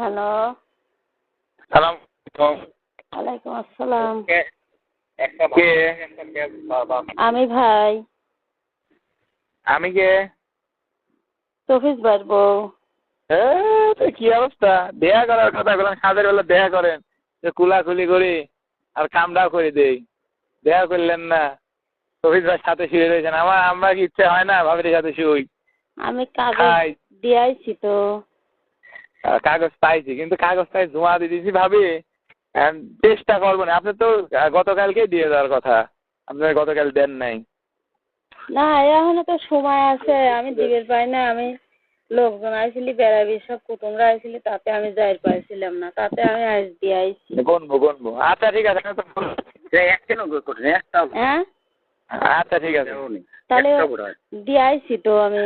Hello. সালাম ওয়ালাইকুম আসসালাম। কে? আমি ভাই। আমি কে? তফিস ভাইয়ের বউ। তো কি অবস্থা? দেয়া করার কথা বললাম সাদের বেলা দেয়া করেন। যে কুলাকুলি করি আর কামটাও করে দেই। দেয়া করলেন না। শহীদ ভাই সাথে শুয়ে রয়েছেন। আমার আমরা কি ইচ্ছে হয় না ভাবির সাথে শুই। আমি কাগজ দিয়াইছি তো। কাগজ পাইছি কিন্তু কাগজটাই জমা দিয়ে দিয়েছি ভাবি চেষ্টা করব না। আপনি তো গতকালকেই দিয়ে দেওয়ার কথা। আপনার গতকাল দেন নাই। না এখনও তো সময় আছে আমি দিবের পাই না আমি লোকজন আইছিলি বেড়াবি সব কুটুমরা আইছিলি তাতে আমি যাই পাইছিলাম না তাতে আমি আজ দিয়াইছি গনবো গনবো। আচ্ছা ঠিক আছে হ্যাঁ? আচ্ছা ঠিক আছে। তাহলে দিয়াইছি তো আমি।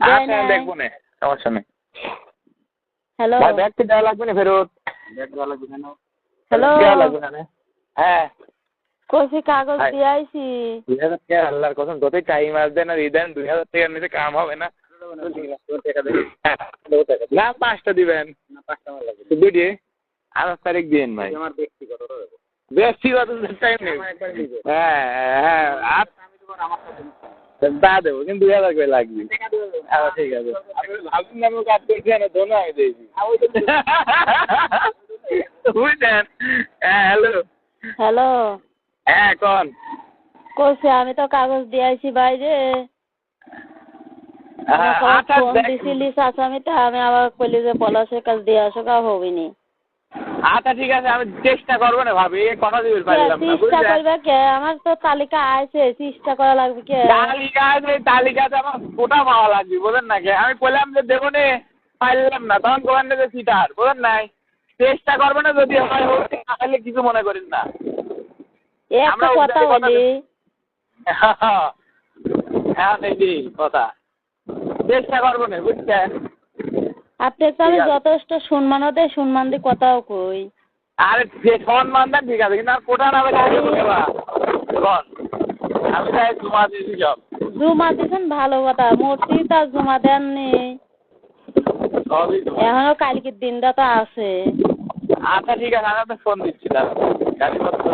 দেয় আচ্ছা দেখব না সমস্যা নেই। হ্যালো ভাই দেওয়া লাগবে না ফেরত? হ্যালো দেওয়া লাগবে না না? হ্যাঁ। কইছি কাগজ দুই হাজার টাকা আল্লাহর কসম যতই টাইম আসবে না রিদেন দুই হাজার টাকার নিচে কাম হবে না। হ্যাঁ, না পাঁচটা দিবেন। দুটি আঠাশ তারিখ দিন ভাই। ব্যক্তিগত টাইম নেই। হ্যাঁ হ্যাঁ আর তা দেবো কিন্তু দুই হাজার করে লাগবে। আচ্ছা ঠিক আছে। ভাবছেন আমি কাজ করছেন ধোনা দিয়েছি হ্যাঁ হ্যালো। হ্যালো হ্যাঁ কন কইছি আমি তো কাগজ দিয়েছি বাইরে। আচ্ছা ফোন দেখ- দিছিলি চাচামিটা আমি আবার কইলি যে পলাশের কাজ দিয়ে আসো কা হবিনি। আচ্ছা ঠিক আছে আমি চেষ্টা করব না ভাবি এ কথা দিতে পারলাম না চেষ্টা করবে কে আমার তো তালিকা আছে চেষ্টা করা লাগবে কে তালিকা আছে তালিকাতে আমার গোটা পাওয়া লাগবে বুঝলেন না কে? আমি বললাম যে দেবো নে পারলাম না তখন কোন যে সিটার বুঝলেন নাই চেষ্টা করব না যদি হয় হোক না হলে কিছু মনে করেন না একটা কথা বলি হ্যাঁ কথা চেষ্টা করব না বুঝছেন আপনি তো আমি যথেষ্ট সম্মানও দেয় সম্মান দিয়ে কথাও কই। আরে যে সম্মান দেন ঠিক আছে কিন্তু আর কোটা না আমি তাই জমা দিয়েছি সব জমা দিছেন ভালো কথা। মূর্তি তার জমা দেননি এখনও কালকের দিনটা তো আছে। আচ্ছা ঠিক আছে আমি আপনাকে ফোন দিচ্ছি গাড়িপত্র